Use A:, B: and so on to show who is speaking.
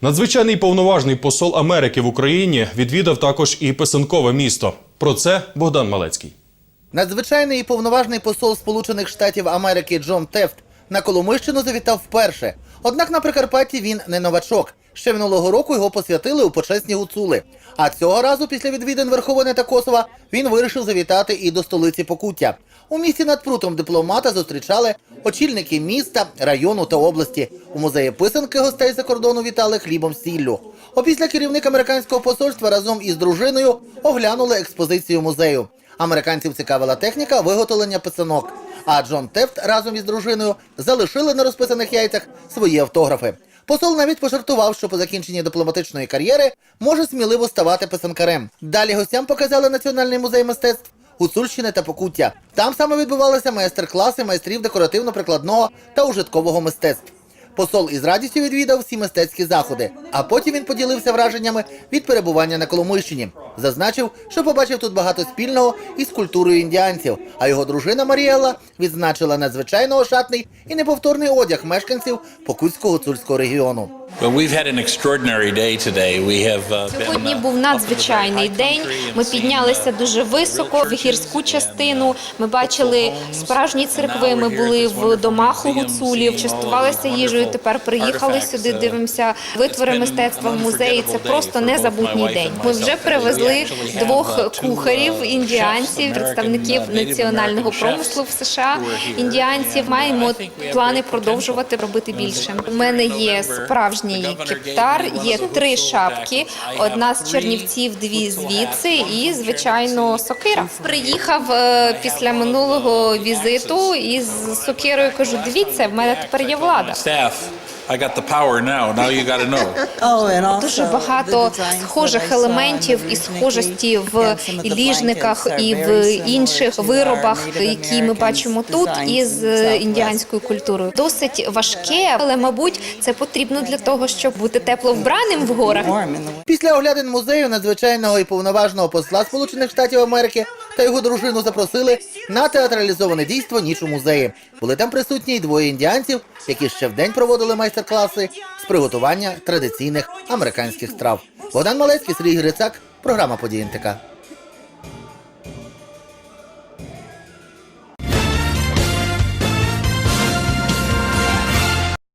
A: Надзвичайний повноважний посол Америки в Україні відвідав також і писанкове місто. Про це Богдан Малецький.
B: Надзвичайний і повноважний посол Сполучених Штатів Америки Джон Тефт на Коломийщину завітав вперше. Однак на Прикарпатті він не новачок. Ще минулого року його посвятили у почесні гуцули. А цього разу, після відвідин Верховини та Косова, він вирішив завітати і до столиці Покуття. У місті над прутом дипломата зустрічали очільники міста, району та області. У музеї писанки гостей за кордону вітали хлібом сіллю. Опісля керівник американського посольства разом із дружиною оглянули експозицію музею. Американців цікавила техніка виготовлення писанок. А Джон Тефт разом із дружиною залишили на розписаних яйцях свої автографи. Посол навіть пожартував, що по закінченні дипломатичної кар'єри може сміливо ставати писанкарем. Далі гостям показали Національний музей мистецтв Гуцульщини та Покуття. Там саме відбувалися майстер-класи майстрів декоративно-прикладного та ужиткового мистецтв. Посол із радістю відвідав всі мистецькі заходи, а потім він поділився враженнями від перебування на Коломийщині. Зазначив, що побачив тут багато спільного із культурою індіанців. А його дружина Маріела відзначила надзвичайно ошатний і неповторний одяг мешканців
C: Покутського цульського регіону. Uh,
D: Сьогодні
C: uh,
D: був надзвичайний день. Ми піднялися дуже високо в гірську частину. Ми бачили справжні церкви. Ми були в домах у гуцулів, частувалися їжею. Тепер приїхали сюди. Дивимося витвори мистецтва в музеї. Це просто незабутній день. Ми вже привезли двох кухарів індіанців, представників національного промислу в США. Індіанців маємо плани продовжувати робити більше. У мене є справжній кептар, є три шапки. Одна з Чернівців, дві звідси, і звичайно сокира. Приїхав е, після минулого візиту із сокирою. Кажу, дивіться, в мене тепер є влада.
C: I got the power now. Now you got to know.
D: Дуже багато схожих елементів і схожості в ліжниках і в інших виробах, які ми бачимо тут, із е, індіанською культурою. Досить важке, але мабуть, це потрібно для того, щоб бути тепло вбраним в горах.
B: Після оглядин музею надзвичайного і повноважного посла Сполучених Штатів Америки та його дружину запросили на театралізоване дійство ніч у музеї. Були там присутні й двоє індіанців, які ще вдень проводили майстер-класи з приготування традиційних американських страв. Богдан Малецький, Сергій Грицак, програма «Події НТК».